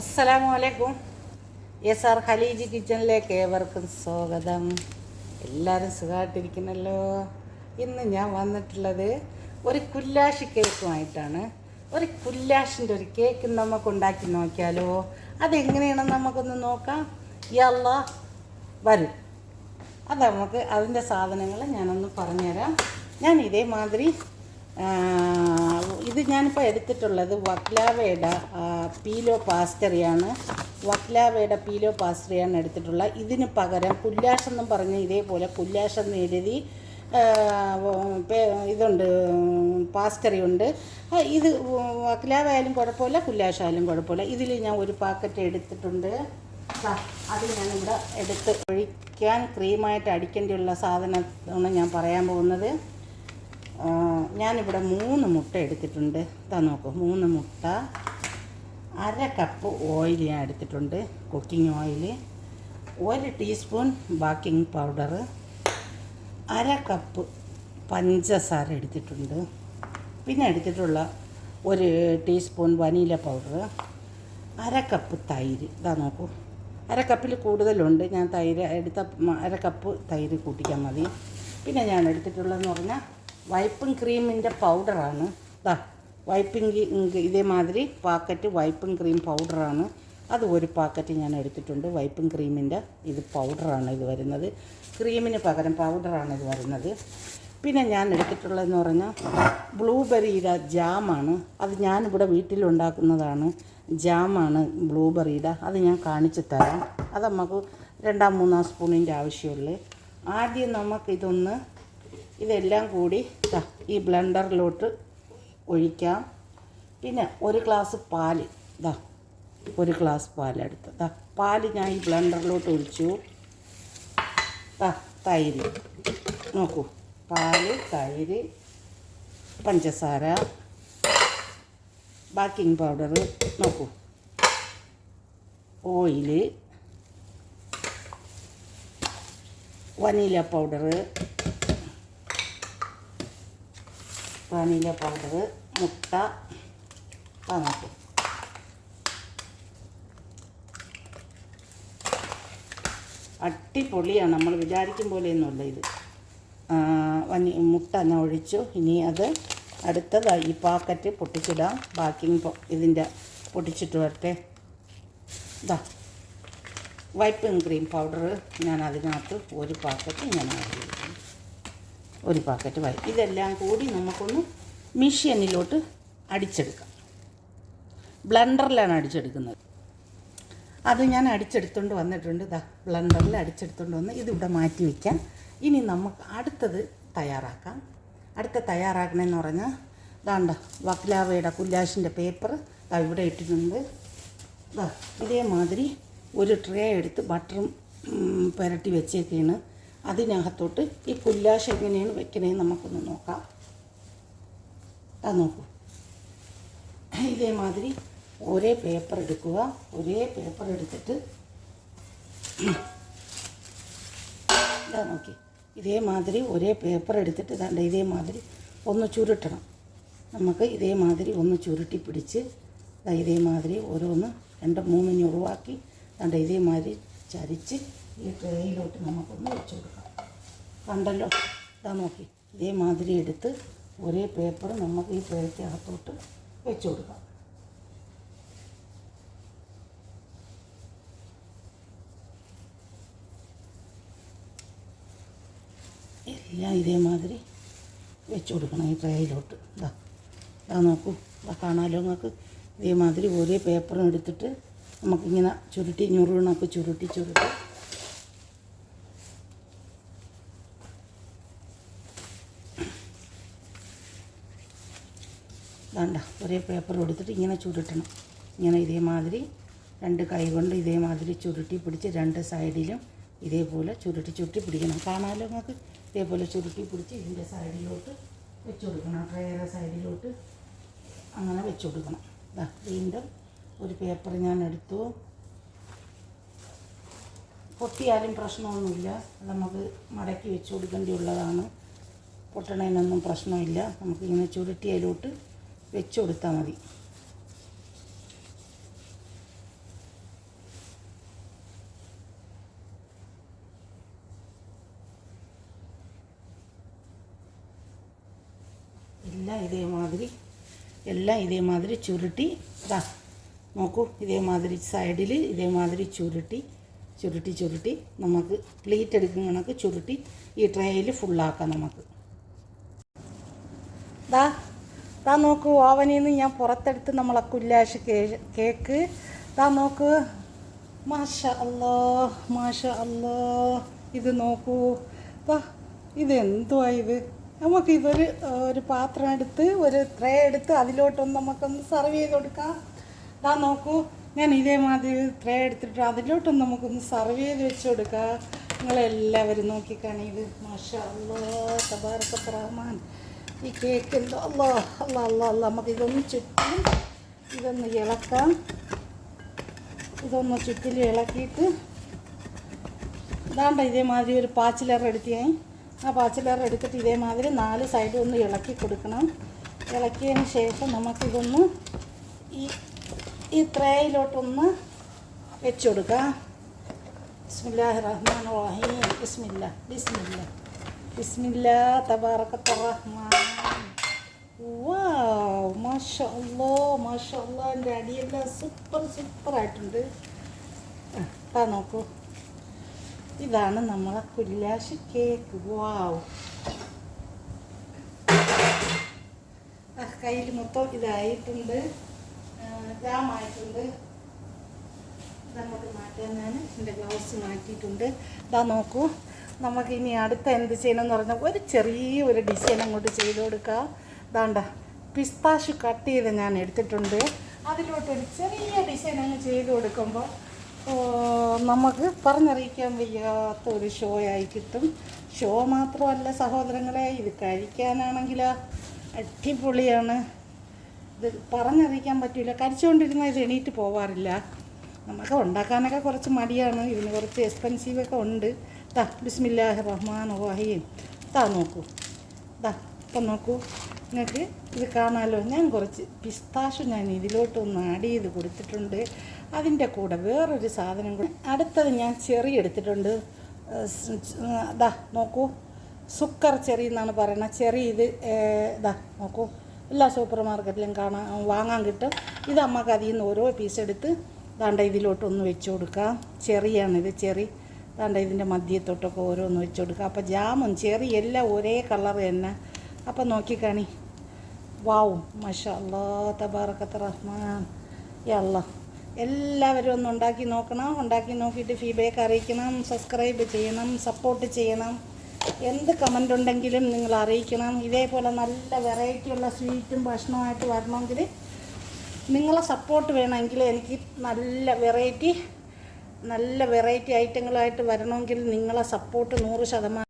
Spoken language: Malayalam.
അസ്സലാമു അലൈക്കും എസ് ആർ ഖലീജ് കിച്ചണിലേക്ക് ഏവർക്കും സ്വാഗതം. എല്ലാവരും സുഖമായിട്ടിരിക്കുന്നല്ലോ ഇന്ന് ഞാൻ വന്നിട്ടുള്ളത് ഒരു കുല്ലാശി കേക്കുമായിട്ടാണ്. ഒരു കുല്ലാഷിന്റെ ഒരു കേക്ക് നമുക്ക് ഉണ്ടാക്കി നോക്കിയാലോ? അതെങ്ങനെയാണെന്ന് നമുക്കൊന്ന് നോക്കാം. യല്ല വരും. അത് നമുക്ക് അതിന്റെ സാധനങ്ങൾ ഞാനൊന്ന് പറഞ്ഞുതരാം. ഞാൻ ഇതേമാതിരി ഇത് ഞാനിപ്പോൾ എടുത്തിട്ടുള്ളത് വക്ലാവയുടെ പീലോ പാസ്റ്ററിയാണ്. വക്ലാവയുടെ പീലോ പാസ്റ്ററിയാണ് എടുത്തിട്ടുള്ളത്. ഇതിന് പകരം പുല്ലാഷെന്നും പറഞ്ഞ് ഇതേപോലെ പുല്ലാഷെന്ന് എഴുതി ഇതുണ്ട് പാസ്റ്ററി ഉണ്ട്. ആ, ഇത് വക്ലാവായാലും കുഴപ്പമില്ല കുല്ലാഷായാലും കുഴപ്പമില്ല. ഇതിൽ ഞാൻ ഒരു പാക്കറ്റ് എടുത്തിട്ടുണ്ട്. അത് ഞാനിവിടെ എടുത്ത് ഒഴിക്കാൻ ക്രീമായിട്ട് അടിക്കേണ്ടിയുള്ള സാധനമാണ് ഞാൻ പറയാൻ പോകുന്നത്. ഞാനിവിടെ മൂന്ന് മുട്ട എടുത്തിട്ടുണ്ട്. ഇതാ നോക്കൂ മൂന്ന് മുട്ട അര കപ്പ് ഓയിൽ ഞാൻ എടുത്തിട്ടുണ്ട് കുക്കിംഗ് ഓയിൽ ഒരു ടീസ്പൂൺ ബാക്കിംഗ് പൗഡർ അര കപ്പ് പഞ്ചസാര എടുത്തിട്ടുണ്ട്. പിന്നെ എടുത്തിട്ടുള്ള ഒരു ടീസ്പൂൺ വനീല പൗഡർ അര കപ്പ് തൈര്. ഇതാ നോക്കൂ. അര കപ്പിൽ കൂടുതലുണ്ട്. ഞാൻ തൈര് എടുത്ത അര കപ്പ് തൈര് കൂട്ടിക്കാൻ മതി. പിന്നെ ഞാൻ എടുത്തിട്ടുള്ളതെന്ന് പറഞ്ഞാൽ വൈപ്പിംഗ് ക്രീമിന്റെ പൗഡറാണ് ഇതാ വൈപ്പിംഗ് ഇതേമാതിരി പാക്കറ്റ് വൈപ്പിംഗ് ക്രീം പൗഡറാണ് അത് ഒരു പാക്കറ്റ് ഞാൻ എടുത്തിട്ടുണ്ട്. വൈപ്പിംഗ് ക്രീമിന്റെ ഇത് പൗഡറാണ് ഇത് വരുന്നത്. ക്രീമിന് പകരം പൗഡറാണ് ഇത് വരുന്നത്. പിന്നെ ഞാൻ എടുത്തിട്ടുള്ളതെന്ന് പറഞ്ഞാൽ ബ്ലൂബെറിയുടെ ജാമാണ് അത് ഞാനിവിടെ വീട്ടിലുണ്ടാക്കുന്നതാണ്. ജാമാണ് ബ്ലൂബെറിയുടെ അത് ഞാൻ കാണിച്ചു തരാം. അത് നമുക്ക് രണ്ടാം മൂന്നാം സ്പൂണിന്റെ ആവശ്യമുള്ളൂ. ആദ്യം നമുക്കിതൊന്ന് ഇതെല്ലാം കൂടി ദാ ഈ ബ്ലെൻഡറിലോട്ട് ഒഴിക്കാം. പിന്നെ ഒരു ഗ്ലാസ് പാൽ. ഇതാ ഒരു ഗ്ലാസ് പാലെടുത്ത് ദാ പാൽ ഞാൻ ഈ ബ്ലെൻഡറിലോട്ട് ഒഴിച്ചു. ദാ തൈര്. നോക്കൂ. പാൽ തൈര് പഞ്ചസാര ബാക്കിംഗ് പൗഡർ. നോക്കൂ. Oil vanilla powder vanilla powder മുട്ട വന്നിട്ട് അട്ടിപ്പൊളിയാണ് നമ്മൾ വിചാരിക്കും പോലെയൊന്നുമല്ല ഇത്. വന്നി വനി മുട്ട ഞാൻ ഒഴിച്ചു. ഇനി അത് അടുത്തതായി ഈ പാക്കറ്റ് പൊട്ടിച്ചിടാം. ബാക്കിങ് ഇതിന്റെ പൊട്ടിച്ചിട്ട് വരട്ടെ. ഇതാ വൈപ്പിംഗ് ക്രീം പൗഡർ ഞാൻ അതിനകത്ത് ഒരു പാക്കറ്റ് ഞാൻ ആഡ് ഒരു പാക്കറ്റ് വരും. ഇതെല്ലാം കൂടി നമുക്കൊന്ന് മിഷ്യനിലോട്ട് അടിച്ചെടുക്കാം. ബ്ലണ്ടറിലാണ് അടിച്ചെടുക്കുന്നത്. അത് ഞാൻ അടിച്ചെടുത്തുകൊണ്ട് വന്നിട്ടുണ്ട്. ഇതാ ബ്ലണ്ടറിൽ അടിച്ചെടുത്തുകൊണ്ട് വന്ന് ഇതിവിടെ മാറ്റി വയ്ക്കാം ഇനി നമുക്ക് അടുത്തത് തയ്യാറാക്കാം. അടുത്ത തയ്യാറാക്കണമെന്ന് പറഞ്ഞാൽ ഇതാണ്ട വക്ലാവയുടെ കുല്ലാശിന്റെ പേപ്പർ ഇവിടെ ഇട്ടിട്ടുണ്ട്. ദാ ഇതേമാതിരി ഒരു ട്രേ എടുത്ത് ബട്ടറും പുരട്ടി വെച്ചേക്കാണ് അതിനകത്തോട്ട് ഈ പുല്ലാശ എങ്ങനെയാണ് വെക്കണേന്ന് നമുക്കൊന്ന് നോക്കാം. അത് നോക്കൂ. ഇതേമാതിരി ഒരേ പേപ്പർ എടുക്കുക. ഒരേ പേപ്പർ എടുത്തിട്ട് ഇതാ നോക്കി. ഇതേമാതിരി ഒരേ പേപ്പർ എടുത്തിട്ട് ഇതാണ്ട് ഇതേമാതിരി ഒന്ന് ചുരുട്ടണം. നമുക്ക് ഇതേമാതിരി ഒന്ന് ചുരുട്ടി പിടിച്ച് ഇതാ ഇതേമാതിരി ഓരോന്ന് രണ്ട് മൂന്ന് ഒഴിവാക്കി ദാണ്ട് ഇതേമാതിരി ചരിച്ച് ഈ ട്രേയിലോട്ട് നമുക്കൊന്ന് വെച്ച് കൊടുക്കാം കണ്ടല്ലോ? ഇതാ നോക്കി. ഇതേമാതിരി എടുത്ത് ഒരേ പേപ്പർ നമുക്ക് ഈ ട്രേയ്ക്ക് അകത്തോട്ട് വെച്ച് കൊടുക്കാം. എല്ലാം ഇതേമാതിരി വെച്ച് കൊടുക്കണം ഈ ട്രേയിലോട്ട് ഇതാ. ഇതാ നോക്കൂ. ഇതാ കാണാമല്ലോ നിങ്ങൾക്ക്? ഇതേമാതിരി ഒരേ പേപ്പറും എടുത്തിട്ട് നമുക്കിങ്ങനെ ചുരുട്ടി ഞുറുകണൊക്കെ ചുരുട്ടി ചുരുട്ടി വേണ്ട ഒരേ പേപ്പർ എടുത്തിട്ട് ഇങ്ങനെ ചുരുട്ടണം. ഇങ്ങനെ ഇതേമാതിരി രണ്ട് കൈ കൊണ്ട് ഇതേമാതിരി ചുരുട്ടി പിടിച്ച് രണ്ട് സൈഡിലും ഇതേപോലെ ചുരുട്ടി ചുരുട്ടി പിടിക്കണം. കാണാമല്ലോ നിങ്ങൾക്ക്? ഇതേപോലെ ചുരുട്ടി പിടിച്ച് ഇതിന്റെ സൈഡിലോട്ട് വെച്ച് കൊടുക്കണം ട്രേയുടെ സൈഡിലോട്ട് അങ്ങനെ വെച്ച് കൊടുക്കണം ഇതാ വീണ്ടും ഒരു പേപ്പർ ഞാൻ എടുത്തു. പൊട്ടിയാലും പ്രശ്നമൊന്നുമില്ല. നമുക്ക് മടക്കി വെച്ച് കൊടുക്കേണ്ടിയുള്ളതാണ്. പൊട്ടണതിനൊന്നും പ്രശ്നമില്ല. നമുക്കിങ്ങനെ ചുരുട്ടി അതിലോട്ട് വെച്ച് കൊടുത്താൽ മതി. എല്ലാം ഇതേമാതിരി എല്ലാം ഇതേമാതിരി ചുരുട്ടി. ഇതാ നോക്കൂ ഇതേമാതിരി സൈഡിൽ ഇതേമാതിരി ചുരുട്ടി ചുരുട്ടി ചുരുട്ടി. നമുക്ക് പ്ലീറ്റ് എടുക്കുന്ന കണക്ക് ചുരുട്ടി ഈ ട്രേയിൽ ഫുള്ളാക്കാം നമുക്ക്. ഇതാ ദാ നോക്ക് ഓവനിൽ നിന്ന് ഞാൻ പുറത്തെടുത്ത് നമ്മളെ കുല്ലാശ് കേക്ക്. ദാ നോക്ക്. മാഷ അല്ലോ മാഷ അല്ലോ ഇത് നോക്കൂ. വാ ഇത് എന്തുവാ ഇത്? നമുക്ക് ഇതൊരു ഒരു പാത്രം എടുത്ത് ഒരു ട്രേ എടുത്ത് അതിലോട്ടൊന്ന് നമുക്കൊന്ന് സർവ് ചെയ്ത് കൊടുക്കാം. ദാ നോക്കൂ. ഞാൻ ഇതേമാതിരി ട്രേ എടുത്തിട്ട് അതിലോട്ടൊന്ന് നമുക്കൊന്ന് സർവ് ചെയ്ത് വെച്ച് കൊടുക്കാം. നിങ്ങളെല്ലാവരും നോക്കിക്കാണി മാഷ അല്ലോ തബാറക്കത്ത് റഹ്മാൻ. ഈ കേക്ക് എന്തോ അല്ലോ അല്ല അല്ല അല്ല. നമുക്ക് ഇതൊന്ന് ചുറ്റും ഇതൊന്ന് ഇളക്കാം. ഇതൊന്ന് ചുറ്റിൽ ഇളക്കിയിട്ട് ഇതാണ്ട ഇതേമാതിരി ഒരു പാച്ചിലർ എടുത്ത് ഞാൻ ആ പാച്ചിലർ എടുത്തിട്ട് ഇതേമാതിരി നാല് സൈഡും ഒന്ന് ഇളക്കി കൊടുക്കണം. ഇളക്കിയതിന് ശേഷം നമുക്കിതൊന്ന് ഈ ഈ ട്രേയിലോട്ടൊന്ന് വെച്ച് കൊടുക്കാം. ബിസ്മില്ലാഹി റഹ്മാൻ റഹീം. ബിസ്മില്ല ബിസ്മില്ല. ബിസ്മില്ല തബാറക്കത്ത റഹ്മാൻ. വാവ് മാഷാ മാഷല്ലോ മാഷാ അല്ലാ എന്റെ അടിയെല്ലാം സൂപ്പർ ആയിട്ടുണ്ട്. ആ, താ നോക്കൂ. ഇതാണ് നമ്മളെ കുല്ലാശി കേക്ക് വാവ് കയ്യിൽ മൊത്തം ഇതായിട്ടുണ്ട്. ജാമായിട്ടുണ്ട് ഇതങ്ങോട്ട് മാറ്റാൻ ഞാൻ എന്റെ ഗ്ലൗസ് മാറ്റിയിട്ടുണ്ട്. ഇതാ നോക്കൂ. നമുക്ക് ഇനി അടുത്ത എന്ത് ചെയ്യണമെന്ന് പറഞ്ഞാൽ ഒരു ചെറിയ ഒരു ഡിസൈൻ അങ്ങോട്ട് ചെയ്ത് കൊടുക്കുക ഇതാണ്ട പിസ്താഷ് കട്ട് ചെയ്ത് ഞാൻ എടുത്തിട്ടുണ്ട്. അതിലോട്ടൊരു ചെറിയ ഡിസൈൻ അങ്ങ് ചെയ്ത് കൊടുക്കുമ്പോൾ നമുക്ക് പറഞ്ഞറിയിക്കാൻ വയ്യാത്ത ഒരു ഷോ ആയി കിട്ടും. ഷോ മാത്രമല്ല സഹോദരങ്ങളെ ഇത് കഴിക്കാനാണെങ്കിൽ അടിപൊളിയാണ്. ഇത് പറഞ്ഞറിയിക്കാൻ പറ്റില്ല കഴിച്ചുകൊണ്ടിരുന്ന ഇത് എണീറ്റ് പോവാറില്ല. നമുക്ക് ഉണ്ടാക്കാനൊക്കെ കുറച്ച് മടിയാണ്. ഇതിന് കുറച്ച് എക്സ്പെൻസീവൊക്കെ ഉണ്ട്. ദാ ബിസ്മില്ലാഹി റഹ്മാൻ റഹീം. ദാ നോക്കൂ. ദാ ഇപ്പം നോക്കൂ. നിങ്ങൾക്ക് ഇത് കാണാമല്ലോ ഞാൻ കുറച്ച് പിസ്താഷു ഞാൻ ഇതിലോട്ടൊന്ന് ആഡ് ചെയ്ത് കൊടുത്തിട്ടുണ്ട്. അതിന്റെ കൂടെ വേറൊരു സാധനം കൂടെ. അടുത്തത് ഞാൻ ചെറി എടുത്തിട്ടുണ്ട്. ദാ നോക്കൂ. സുക്കർ ചെറി എന്നാണ് പറയുന്നത്. ചെറി ഇത് ഇതാ ദാ നോക്കൂ. എല്ലാ സൂപ്പർ മാർക്കറ്റിലും കാണാൻ വാങ്ങാൻ കിട്ടും. ഇത് അമ്മയ്ക്ക് അതിൽ നിന്ന് ഓരോ പീസ് എടുത്ത് ദാണ്ട ഇതിലോട്ടൊന്ന് വെച്ച് കൊടുക്കാം. ചെറിയാണിത് ചെറി. ദാണ്ട ഇതിന്റെ മധ്യത്തോട്ടൊക്കെ ഓരോന്ന് വെച്ച് കൊടുക്കുക അപ്പോൾ ജാമും ചെറി എല്ലാം ഒരേ കളർ തന്നെ. അപ്പം നോക്കിക്കാണി. വാവും മഷാല്ലാ തബാറക്കത്ത് റഹ്മാൻ. യല്ല എല്ലാവരും ഒന്ന് ഉണ്ടാക്കി നോക്കണം ഉണ്ടാക്കി നോക്കിയിട്ട് ഫീഡ്ബാക്ക് അറിയിക്കണം സബ്സ്ക്രൈബ് ചെയ്യണം സപ്പോർട്ട് ചെയ്യണം. എന്ത് കമന്റ് ഉണ്ടെങ്കിലും നിങ്ങൾ അറിയിക്കണം. ഇതേപോലെ നല്ല വെറൈറ്റിയുള്ള സ്വീറ്റും ഭക്ഷണമായിട്ട് വരണമെങ്കിൽ നിങ്ങളെ സപ്പോർട്ട് വേണമെങ്കിൽ എനിക്ക് നല്ല വെറൈറ്റി നല്ല വെറൈറ്റി ഐറ്റങ്ങളായിട്ട് വരണമെങ്കിൽ നിങ്ങളെ സപ്പോർട്ട് നൂറ് ശതമാനം